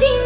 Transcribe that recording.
দিন